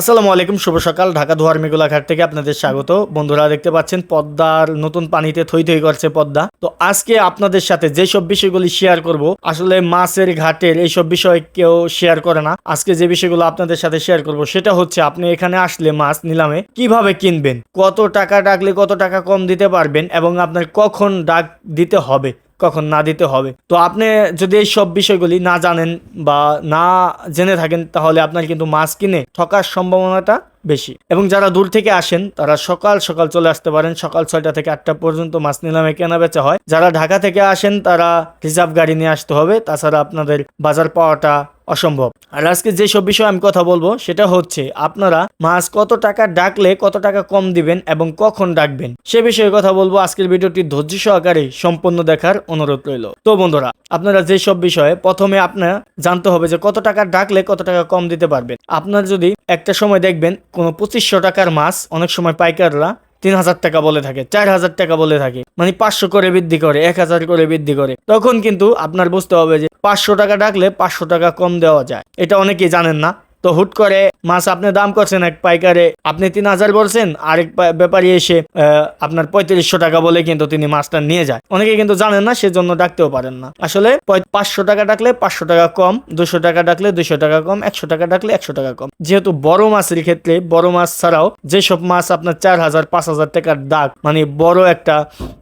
আসসালামু আলাইকুম, শুভ সকাল। ঢাকা ধোয়ার মেঘলা ঘাট থেকে আপনাদের স্বাগত। বন্ধুরা, দেখতে পাচ্ছেন পদ্মার নতুন পানিতে থই থই করছে পদ্মা। তো আজকে আপনাদের সাথে যেসব বিষয়গুলি শেয়ার করব, আসলে মাছের ঘাটের এইসব বিষয় কেউ শেয়ার করে না। আজকে যে বিষয়গুলো আপনাদের সাথে শেয়ার করব, সেটা হচ্ছে আপনি এখানে আসলে মাছ নিলামে কীভাবে কিনবেন, কত টাকা ডাকলে কত টাকা কম দিতে পারবেন এবং আপনার কখন ডাক দিতে হবে। কখন না দিতে হবে। তো আপনি যদি এই সব বিষয়গুলি না জানেন বা না জেনে থাকেন, তাহলে আপনার কিন্তু মাছ কিনে ঠকার সম্ভাবনাটা বেশি। এবং যারা দূর থেকে আসেন, তারা সকাল সকাল চলে আসতে পারেন। সকাল ছয়টা থেকে আটটা পর্যন্ত মাছ নিলামে কেনা বেচা হয়। যারা ঢাকা থেকে আসেন, তারা রিজার্ভ গাড়ি নিয়ে আসতে হবে। তাছাড়া আপনাদের বাজার পাওয়াটা অসম্ভব। আর আজকে যেসব বিষয়ে আমি কথা বলব, সেটা হচ্ছে আপনারা মাছ কত টাকা ডাকলে কত টাকা কম দিবেন এবং কখন ডাকবেন, সে বিষয়ে কথা বলব। আজকের ভিডিওটি ধৈর্য সহকারে সম্পূর্ণ দেখার অনুরোধ রইল। তো বন্ধুরা, আপনারা যেসব বিষয়ে প্রথমে আপনার জানতে হবে যে কত টাকা ডাকলে কত টাকা কম দিতে পারবেন। আপনার যদি একটা সময় দেখবেন কোনো পঁচিশশো টাকার মাছ, অনেক সময় পাইকাররা তিন হাজার টাকা বলে থাকে, চার হাজার টাকা বলে থাকে মানে পাঁচশো করে বৃদ্ধি করে, এক হাজার করে বৃদ্ধি করে, তখন কিন্তু আপনার বুঝতে হবে যে পাঁচশো টাকা ডাকলে পাঁচশো টাকা কম দেওয়া যায়। এটা অনেকেই জানেন না। তো হুট করে মাছ আপনি দাম করছেন এক পাইকারে, আপনি তিন হাজার বলছেন আরেক ব্যাপারী এসে আপনার পঁয়ত্রিশশো টাকা বলে কিন্তু তিনি মাছটা নিয়ে যায়। অনেকে কিন্তু জানেন না, সেজন্য ডাকতেও পারেন না। আসলে পাঁচশো টাকা ডাকলে পাঁচশো টাকা কম, দুশো টাকা ডাকলে দুশো টাকা কম, একশো টাকা ডাকলে একশো টাকা কম। যেহেতু বড় মাছের ক্ষেত্রে, বড় মাছ ছাড়াও যেসব মাছ আপনার চার হাজার, পাঁচ হাজার টাকার দাগ মানে বড় একটা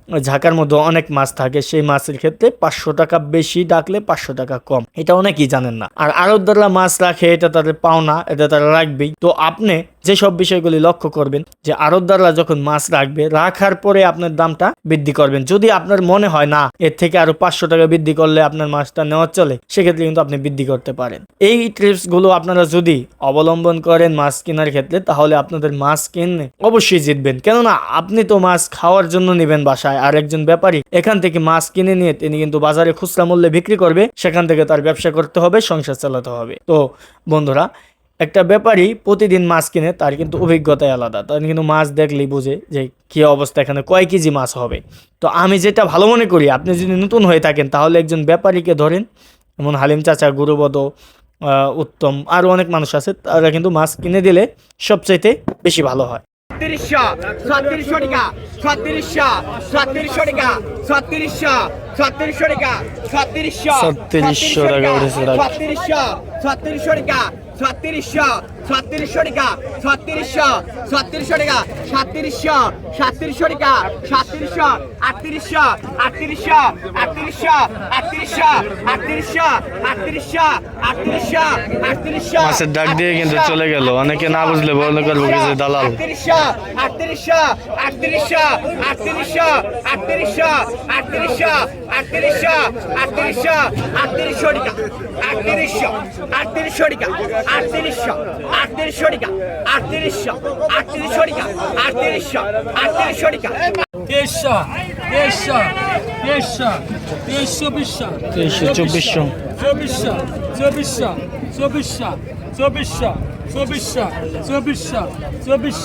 ঝাঁকার মধ্যে অনেক মাছ থাকে, সেই মাছের ক্ষেত্রে পাঁচশো টাকা বেশি ডাকলে পাঁচশো টাকা কম। এটা অনেকেই জানেন না। আর আরবদাররা মাছ রাখে, এটা তাদের পাওনা, এটা তারা রাখবেই। তো আপনি যেসব বিষয়গুলি লক্ষ্য করবেন, যে আরবদাররা যখন মাছ রাখবে, রাখার পরে আপনার দামটা বৃদ্ধি করবেন। যদি আপনার মনে হয়, না, এর থেকে আরও পাঁচশো টাকা বৃদ্ধি করলে আপনার মাছটা নেওয়া চলে, সেক্ষেত্রে কিন্তু আপনি বৃদ্ধি করতে পারেন। এই ট্রিপসগুলো আপনারা যদি অবলম্বন করেন মাছ কেনার ক্ষেত্রে, তাহলে আপনাদের মাছ কিনে অবশ্যই জিতবেন। কেননা, আপনি তো মাছ খাওয়ার জন্য নেবেন বাসায়। আর একজন ব্যাপারী এখান থেকে মাছ কিনে নিয়ে তিনি কিন্তু বাজারে খুচরা মূল্যে বিক্রি করবে। সেখান থেকে তার ব্যবসা করতে হবে, সংসার চালাতে হবে। তো বন্ধুরা, একটা ব্যাপারী প্রতিদিন মাছ কিনে তার কিন্তু অভিজ্ঞতাই আলাদা। তার কিন্তু মাছ দেখলেই বুঝে যে কি অবস্থা, এখানে কয় কেজি মাছ হবে। তো আমি যেটা ভালো মনে করি, আপনি যদি নতুন হয়ে থাকেন, তাহলে একজন ব্যাপারীকে ধরেন, যেমন হালিম চাচা গুরুবদ উত্তম আরও অনেক মানুষ আছে, তারা কিন্তু মাছ কিনে দিলে সবচাইতে বেশি ভালো হয়। ছত্রিশশো ছত্রিশশো টাকা ছত্রিশশো ছত্রিশশো টাকা ছত্রিশশো ছত্রিশশো টাকা ছত্রিশশো 3600 টাকা। ছত্রিশশো ছত্রিশশো টাকা ছত্রিশশো ছত্রিশশো টাকা ছত্রিশশো ছত্রিশশো টাকা সাতত্রিশশো সাতত্রিশশো টাকা সাতত্রিশশো আটত্রিশশো আটত্রিশশো আটত্রিশশো আটত্রিশশো আটত্রিশশো আটত্রিশশো আটত্রিশশো আটত্রিশশো মাছের ডাক দিয়ে কিন্তু চলে গেল অনেকে না বুঝলে বর্ণ করব যে দালাল আটত্রিশশো আটত্রিশশো আটত্রিশশো আটত্রিশশো আটত্রিশশো আটত্রিশশো আটত্রিশশো আটত্রিশশো আটত্রিশশো টাকা আটত্রিশশো আটত্রিশশো টাকা আটত্রিশশো আটত্রিশশো টাকা আটত্রিশশো আটত্রিশশো টাকা আটত্রিশশো আটত্রিশশো টাকা তেইশশো তেইশশো তেইশশো তেইশশো বিশশো তেইশশো, চব্বিশশো। চব্বিশশো চব্বিশশো চব্বিশশো চব্বিশশো চব্বিশশো চব্বিশশো চব্বিশশো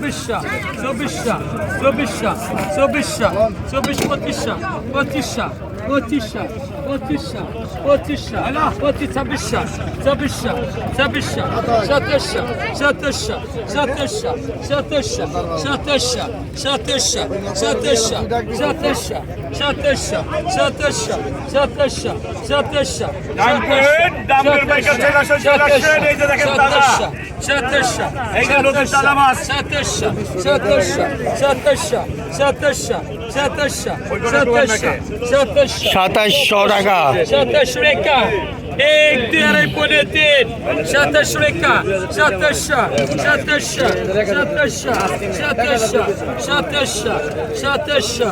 চব্বিশশো চব্বিশশো চব্বিশশো চব্বিশশো চব্বিশ পঁচিশশো পঁচিশশো পঁচিশশো পঁচিশশো পঁচিশশো পঁচিশ ছাব্বিশশো চব্বিশশো ছাব্বিশশো সতেরোশো সতেরোশো সতেরোশো সতেরোশো সতেরোশো সতেরোশো সতেরোশো সতেরোশো সতেরোশো সতেরোশো সতেরোশো সতেরোশো। সতেরোশো মাছ। সতেরোশো সতেরোশো সতেরোশো সতেরোশো সতেরোশো সতেরোশো সতেরোশো সাতাশশো টাকা। সাতাশশো রেখা এক দুই আড়াই পনেরো তিন। সাতাশশো রেখা সাতাশশো সাতাশশো সাতাশশো সাতাশশো সাতাশশো সাতাশশো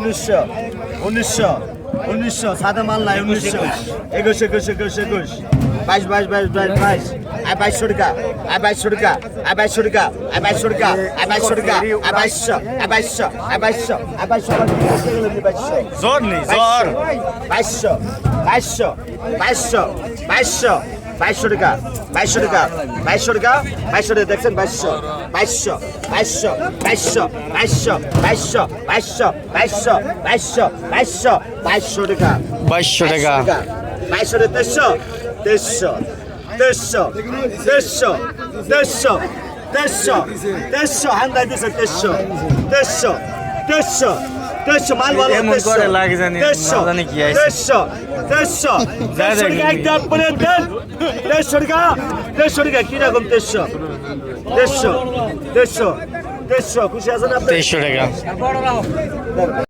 উনিশশো উনিশশো উনিশশো সাদা মাল নাই উনিশশো। একুশ একুশ একুশ একুশ। বাইশ বাইশ বাইশ বাইশ বাইশ আয় বাইশশো টাকা আয় বাইশশো টাকা আয় বাইশশো টাকা আয় বাইশশো টাকা আয় বাইশশো টাকা আয় বাইশশো আয় বাইশশো আয় বাইশশো আয় বাইশশো বাইশশো জোর নেই জোর বাইশশো বাইশশো বাইশশো বাইশশো বাইশশো টাকা বাইশশো টাকা বাইশশো টাকা বাইশশো টাকা দেখছেন বাইশশো বাইশশো বাইশশো বাইশশো বাইশশো বাইশশো বাইশশো বাইশশো বাইশশো বাইশশো বাইশশো টাকা বাইশশো টাকা বাইশশো টাকা তেইশশো দেড়শো দেড়শো দেড়শো দেড়শো দেড়শো দেড়শো হান্দাই দিছে দেড়শো দেড়শো দেড়শো দেড়শো মাল ভালো করে লাগে জানি, দেড়শো জানি কি আইছে। দেড়শো দেড়শো দেড়শো। টাকা একদম বলে দেন। দেড়শো টাকা দেড়শো টাকা কীরকম দেড়শো দেড়শো দেড়শো দেড়শো খুশি আছেন আপনি? তেইশশো টাকা